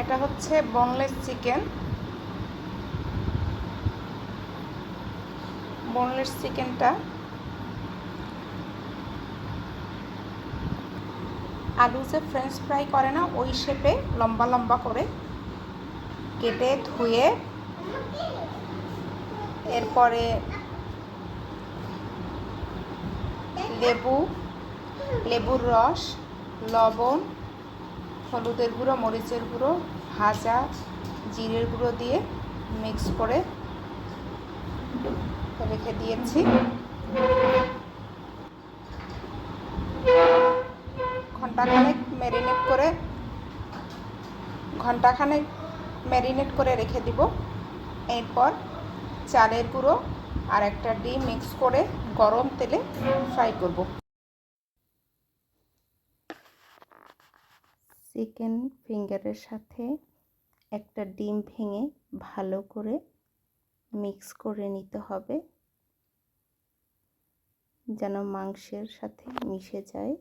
এটা হচ্ছে boneless chicken boneless চিকেনটা আলু যে ফ্রেঞ্চ ফ্রাই করে না, ওই শেপে লম্বা লম্বা করে কেটে ধুয়ে এরপরে লেবু, লেবুর রস, লবণ হলুদের গুঁড়ো, মরিচের গুঁড়ো, ভাজা জিরের গুঁড়ো দিয়ে মিক্স করে রেখে দিয়েছি। ঘন্টাখানেক ম্যারিনেট করে, ঘন্টাখানেক ম্যারিনেট করে রেখে দিব। এরপর চালের গুঁড়ো আর একটা ডিম মিক্স করে গরম তেলে ফ্রাই করব। চিকেন ফিঙ্গারের সাথে একটা ডিম ভেঙে ভালো করে মিক্স করে নিতে হবে। যেন মাংসের সাথে মিশে যায়।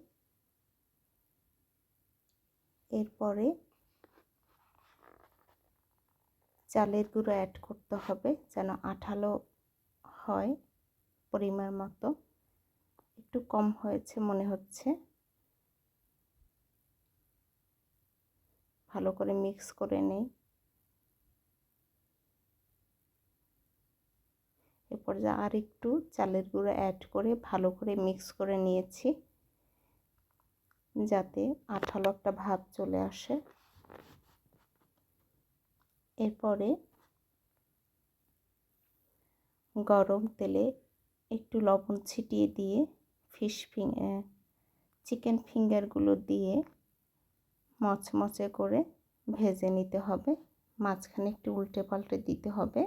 এরপরে চালের গুঁড়ো অ্যাড করতে হবে যেন আঠালো হয় পরিমাণ মতো। একটু কম হয়েছে মনে হচ্ছে। ভালো করে মিক্স করে নেই। এরপর যা আর একটু চালের গুঁড়ো অ্যাড করে ভালো করে মিক্স করে নিয়েছি, যাতে আঠালো একটা ভাব চলে আসে। এরপরে গরম তেলে একটু লবণ ছিটিয়ে দিয়ে ফিশ ফিং চিকেন ফিঙ্গারগুলো দিয়ে মচমচে করে ভেজে নিতে হবে। মাঝখানে একটু উল্টে পাল্টে দিতে হবে।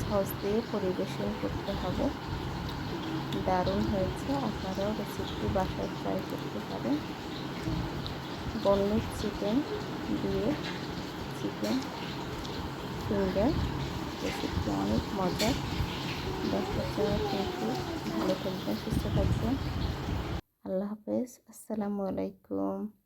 সস দিয়ে পরিবেশন করতে হবে। দারুণ হয়েছে। আপনারাও রেসিপি বাসায় ট্রাই করতে পারেন। বনলেস চিকেন দিয়ে চিকেন ফিঙ্গার রেসিপি অনেক মজার। দর্শকরা কিন্তু ভালো থাকবেন, সুস্থ থাকবেন। আল্লাহ হাফেজ। আসসালামু আলাইকুম।